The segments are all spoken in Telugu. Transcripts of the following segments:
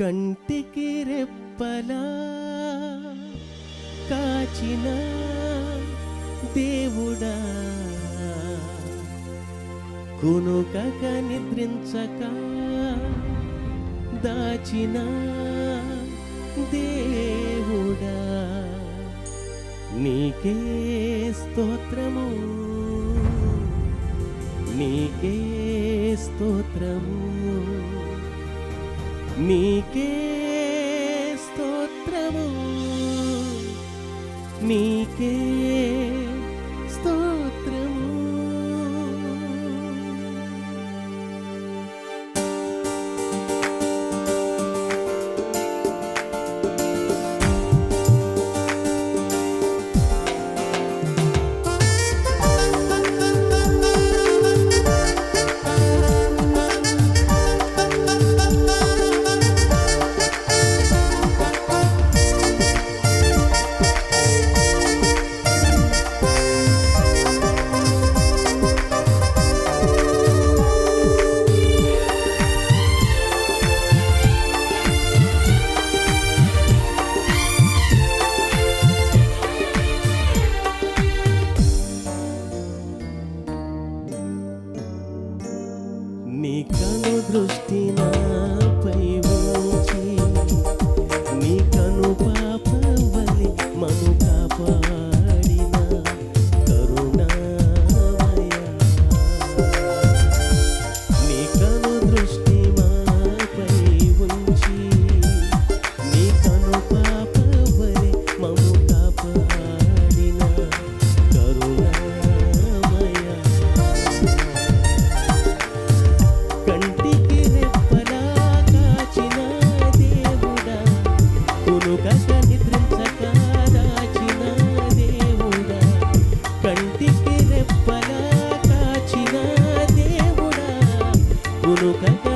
కంటికి రెప్పలా కాచిన దేవుడా? కునుకక నిద్రించక దాచిన దేవుడా? నీకే స్తోత్రము నీకే స్తోత్రము. నీకే స్తోత్రము. నీకే Bunu kadar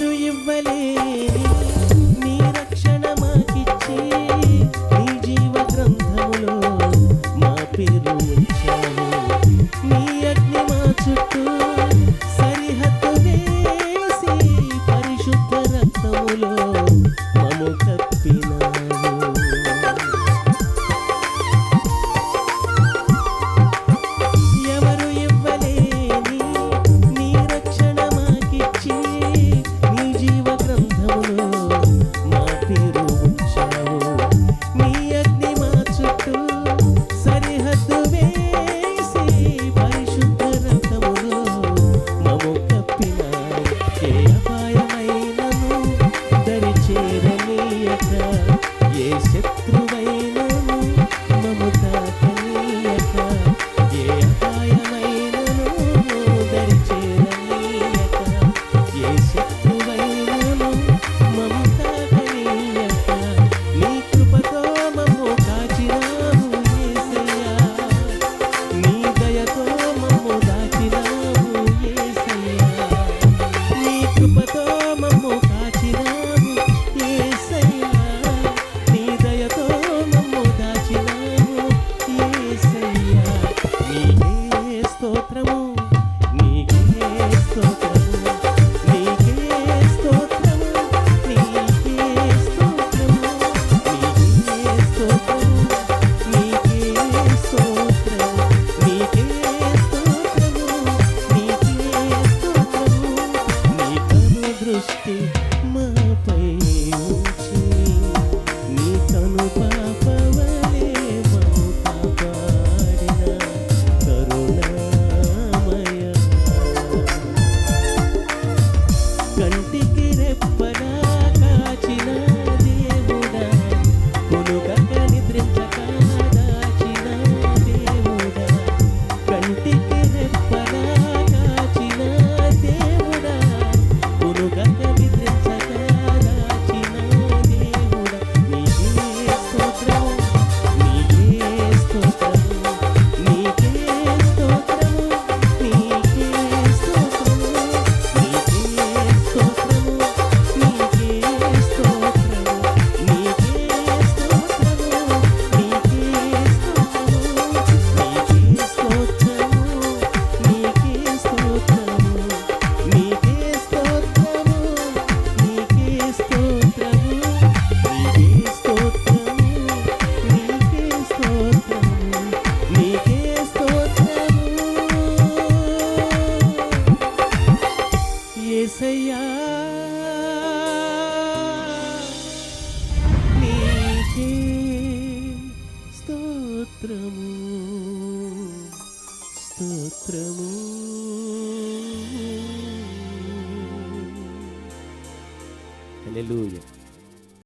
ఎవరు ఇవ్వలేని నీ రక్షణ మాకిచ్చి నీ జీవ గ్రంథములో మా పేరు ఉంచావు నీ అగ్ని మా చుట్టూ సరిహద్దు వేసి పరిశుద్ధ రక్తములో మము కప్పినా.